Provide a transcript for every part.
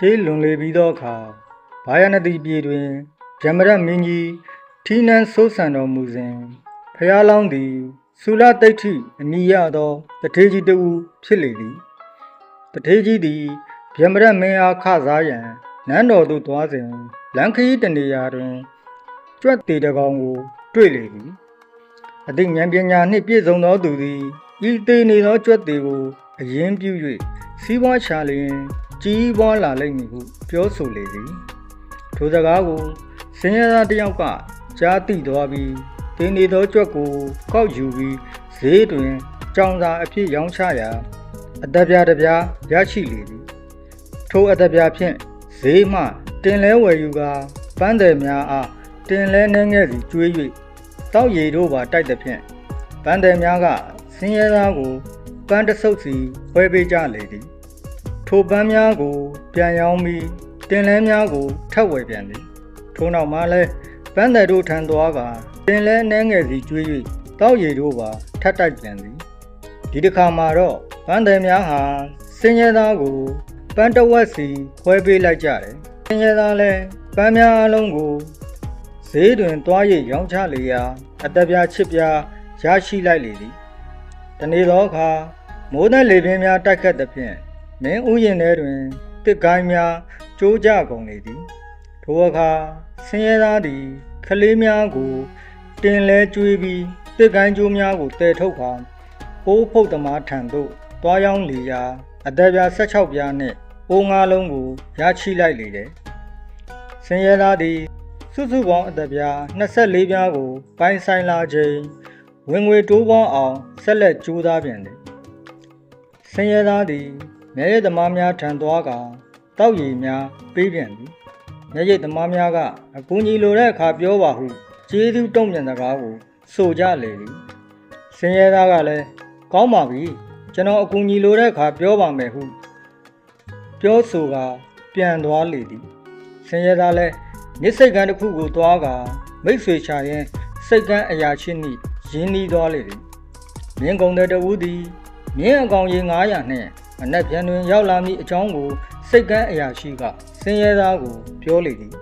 ချေးလွန်လေပြီးသောအခါဘာယနတိပြည်တွင်ဂျမရတ်မင်းကြီးထီနန်းဆိုးဆန်တော်မူစဉ်ဖျားလောင်းသည်သုလတိဋ္ဌိအနိယသောတထေးကြီးတဦးဖြစ်လေသည်တထေးကြီးသည်ဂျမရတ်မင်းအားခစားရန်နန်းတော်သို့သွားစဉ်လန်ခရီးတနေရာတွင်ကြွက်တေတကောင်ကို တွေ့လေသည်အသိဉာဏ်ပညာနှင့်ပြည့်စုံသောသူသည်ဤသေးနေသောကြွက်တေကိုအရင်ပြု၍စီးပွားချလျင် ကြီးပွားလာလိမ့်မည်ဟုပြောဆိုလေသည်ထိုစကားကိုစင်ရသားတစ်ယောက်ကကြားသိသွားပြီးတင်းနေသောကြွက်ကိုကောက်ယူပြီးဈေးတွင်ကြောင်စာအဖြစ်ရောင်းချရာအသက်ပြားတစ်ပြားရရှိလေသည်ထိုအသက်ပြားဖြင့်ဈေးမှတင်လဲဝယ်ယူကာပန်းတယ်များအားတင်လဲနှဲငယ်စီကျွေး၍တောက်ရည်တို့ပါတိုက်သဖြင့်ပန်းတယ်များကစင်ရသားကိုပန်းတဆုပ်စီဝဲပေးကြလေသည် ထိုပန်းများကို ပြန်ရောင်းပြီးတင်လဲများကိုထပ်ဝယ်ပြန်သည်ထို့နောက်မှလည်းပန်းတယ်တို့ထံသွားကတင်လဲနှဲငယ်စီကျွေး၍တောက်ရည်တို့ပါထပ်တိုက်ပြန်သည်ဒီတစ်ခါမှာတော့ပန်းတယ်များဟာစင်ရဲသားကိုပန်းတဝက်စီခွဲပေးလိုက်ကြတယ်စင်ရဲသားလည်းပန်းများအလုံးကိုဈေးတွင်သွား၍ရောင်းချလေရာအတက်ပြားချစ်ပြားရရှိလိုက်လေသည်တနေ့သောအခါမိုးသက်လေပြင်းများတိုက်ခတ်သဖြင့် မင်းဥယျာဉ်ထဲတွင်တစ်ကိုင်းများကျိုးကြကုန်လေသည်ထိုအခါဆင်းရဲသားသည်ခလေးများကိုတင်လဲကျွေးပြီးတစ်ကိုင်းကျိုးများကိုတည်ထုတ်ခါပိုးဖုတ်သမားထံသို့တွားရောက်လေရာအသက်ပြား16ပြားနှင့်အိုးငါးလုံးကိုရရှိလိုက်လေတယ်ဆင်းရဲသားသည်စုစုပေါင်းအသက်ပြား24ပြားကိုပိုင်းဆိုင်လာခြင်းဝင်ငွေတိုးပေါင်းအောင်ဆက်လက်ကြိုးစားပြန်တယ်ဆင်းရဲသားသည် မြဲရည်သမားများထံသွားကတောက်ရည်များပေးပြန်သည်မြဲရည်သမားများကအကူကြီးလိုတဲ့အခါပြောပါဟုကျေးဇူးတုံ့ပြန်စကားကိုဆိုကြလေသည်ဆင်းရဲသားကလည်းကောင်းပါပြီကျွန်တော်အကူကြီးလိုတဲ့အခါပြောပါမယ်ဟုပြောဆိုကပြန်သွားလေသည်ဆင်းရဲသားလည်းမြစ်စိတ်ကန်းတစ်ခုကိုသွားကမိတ်ဆွေချရင်စိတ်ကန်းအရာချင်းနှင့်ရင်းနှီးသွားလေသည်မြင်းကုံတဲ့တဦးသည်မြင်းအကောင်ရေ900နှင့် မနက်ပြန်တွင် ရောက်လာမည့်အကြောင်းကိုစိတ်ကန်းအရာရှိကစင်ရဲသားကို ပြောလေသည်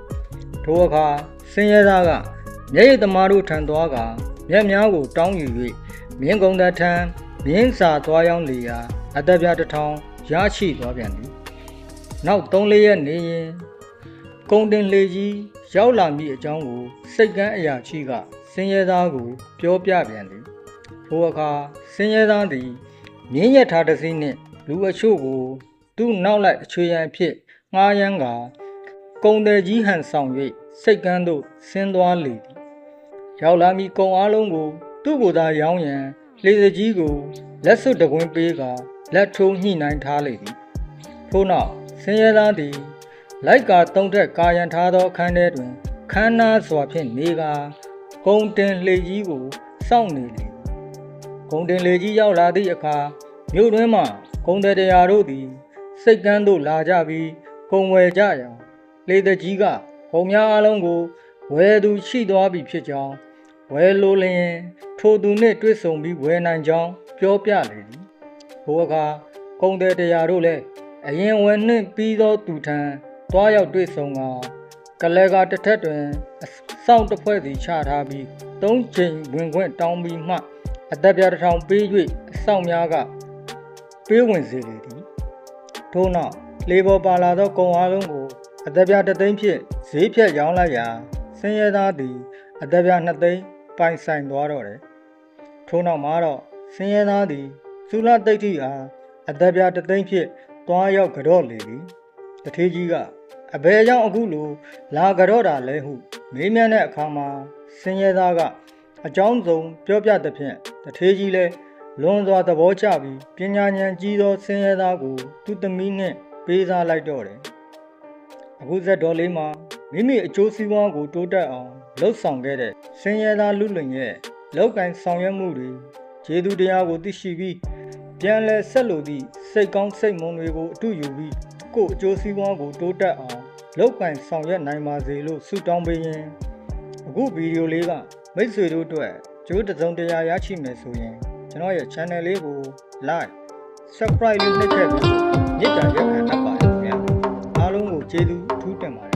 ထိုအခါစင်ရဲသားကမျက်ရည်သမားတို့ထံသွားကမျက်များကိုတောင်းယူ၍မြင်းကုံတဲ့ထံမြင်းစာသွားရောက်လေရာအသက်ပြတစ်ထောင်ရရှိသွားပြန်သည်နောက်3-4ရက်နေရင်ကုံတင်လေကြီးရောက်လာမည့်အကြောင်းကိုစိတ်ကန်းအရာရှိကစင်ရဲသားကို ပြောပြပြန်သည်ထိုအခါစင်ရဲသားသည်မြင်းရထားတစ်စီးနှင့် လူအချို့ကို သူ့နောက်လိုက်အချွေရန်ဖြစ်ငှားရမ်းကာကုံတယ်ကြီးဟန်ဆောင်၍စိတ်ကန်းသို့ဆင်းသွားလေသည်ရောက်လာမည့်ကုံအားလုံးကို သူ့ကိုယ်သာရောင်းရန်လေစကြီးကိုလက်စွပ်တကွင်းပေးကာလက်ထိုးညှိနှိုင်းထားလေသည်ထို့နောက်စင်ရဲသားသည် လိုက်ကာတုံးထက်ကာယံထားသောအခန်းထဲတွင်ခမ်းနားစွာဖြင့်နေကာကုံတင်လှေကြီးကိုစောင့်နေလေဂုံတင်လေကြီးရောက်လာသည့်အခါမြို့တွင်းမှ ဂုံတဲ့တရားတို့သည် စိတ်ကန်းသို့လာကြပြီးဂုံဝယ်ကြရာလေတကြီးကဂုံများအလုံးကိုဝယ်သူရှိသွားပြီဖြစ်ကြောင်းဝယ်လိုလျင်ထိုသူနှင့်တွေ့ဆုံပြီးဝယ်နိုင်ကြောင်းပြောပြလေသည်ဘိုးအခါဂုံတဲ့တရားတို့လည်းအရင်ဝယ်နှင့်ပြီးသောသူထံတွားရောက်တွေ့ဆုံကကလဲကတစ်ထက်တွင်အဆောင်တစ်ဖွဲ့စီချထားပြီးသုံးချိန်ဝင်ခွင့်တောင်းပြီးမှအသက်ပြားတစ်ထောင်ပေး၍အဆောင်များက ပေးဝင်စေလေသည်ထို့နောက်လေပေါ်ပါလာသောကုံအားလုံးကိုအသက်ပြားတစ်သိန်းဖြင့်ဈေးဖြတ်ရောင်းလိုက်ရာဆင်းရဲသားသည် အသက်ပြားနှစ်သိန်းပိုင်ဆိုင်သွားတော့တယ်ထို့နောက်မှာတော့ဆင်းရဲသားသည်သုလတိတ်တိအားအသက်ပြားတစ်သိန်းဖြင့်တွားရောက်ကြော့လေသည်တထေးကြီးကအဘယ်ကြောင့်အခုလိုလာကြော့တာလဲဟုမေးမြန်းတဲ့အခါမှာဆင်းရဲသားကအကြောင်းစုံပြောပြသဖြင့်တထေးကြီးလည်း လွန်စွာသဘောကျပြီးပညာဉာဏ်ကြီးသောဆင်းရဲသားကို သူ့သမီးနှင့်ပေးစားလိုက်တော့တယ်။အခုဇက်တော်လေးမှာမိမိအကျိုးစီးပွားကိုတိုးတက်အောင်လှုပ်ဆောင်ခဲ့တဲ့ဆင်းရဲသားလူလွင်ရဲ့လောက်ကင်ဆောင်ရွက်မှုတွေခြေသူတရားကိုသိရှိပြီးပြန်လဲဆက်လို့သည့်စိတ်ကောင်းစိတ်မွန်တွေကိုအတူယူပြီးကိုယ့်အကျိုးစီးပွားကိုတိုးတက်အောင်လောက်ကင်ဆောင်ရွက်နိုင်ပါစေလို့ဆုတောင်းပေးရင်းအခုဗီဒီယိုလေးကမိတ်ဆွေတို့အတွက်ကြိုးတစ်စုံတရာရရှိမယ်ဆိုရင် ကျွန်တော်ရဲ့ channel လေးကို like subscribe လေးနှိပ်ခဲ့ပြီးမေတ္တာရပ်ခံတတ်ပါတယ်ခင်ဗျာအားလုံးကိုကျေးဇူးအထူးတင်ပါ